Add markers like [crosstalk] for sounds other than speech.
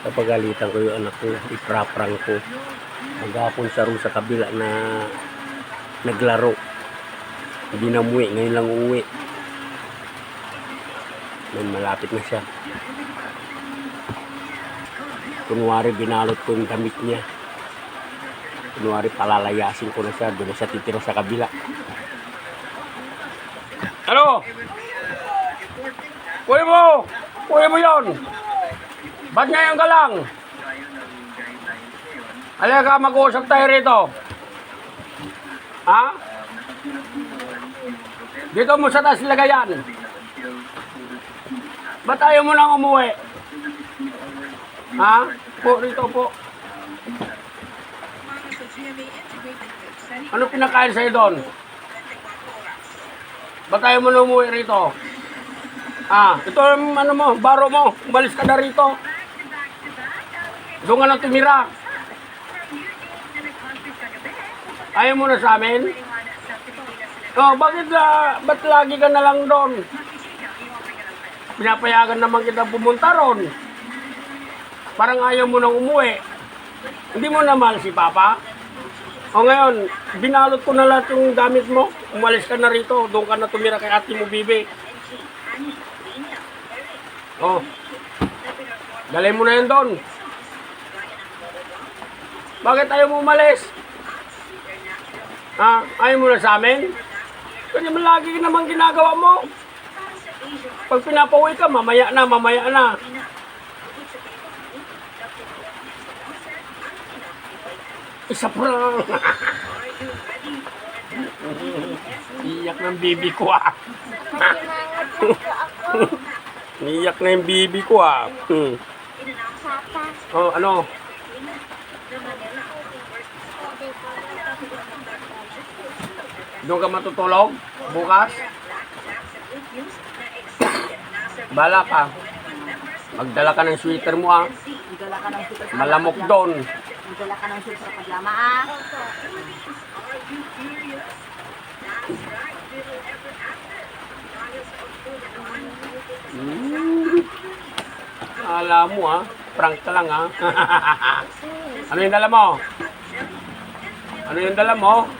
Kapagalitan ko yung anak ko, ipraprang ko. Maghapon siya ro sa kabila na naglaro. Hindi na umuwi, ngayon lang uuwi. May malapit na siya. Kunwari, binalot ko yung damit niya. Kunwari, palalayasin ko na siya. Doon siya titira sa kabila. Ano? Kuya mo! Kuya mo yon! Ba't ngayon ka lang? Halika, mag-uusap tayo rito. Ha? Dito mo sa taas lagayan. Ba't ayaw mo nang umuwi? Ha? Po, rito po. Ano pinakain sa'yo doon? Ba't ayaw mo na umuwi rito? Ah, ito yung ano mo, baro mo. Umalis ka na rito. Doon ka na tumira. Ayaw mo na sa amin? Oh, bakit na, ba't lagi ka na lang doon? Pinapayagan naman kita pumunta ron. Parang ayaw mo nang umuwi. Hindi mo na mahal si Papa? O ngayon, binalot ko na lahat yung gamit mo. Umalis ka na rito. Doon ka na tumira kay ate mo, Bibi. Oh. Dalhin mo na yan doon. Bakit ayaw mo umalis? Ha? Ayaw mo na sa amin? Kasi lagi naman ginagawa mo. Pag pinapauwi ka, mamaya na, mamaya na. Isa pa [laughs] Iyak ng bibi ko ah. [laughs] Iyak na yung bibi ko ah. Hmm. Oh, ano? Doon ka matutulog? Bukas? Bala ka. Magdala ka ng sweater mo ah. Magdala ka ng super sa Malamok doon. Magdala ka ng super sa paglama ah. Hmm. Alam mo ah. Prank ka lang ah. [laughs] ano yung dala mo? Ano yung dala mo?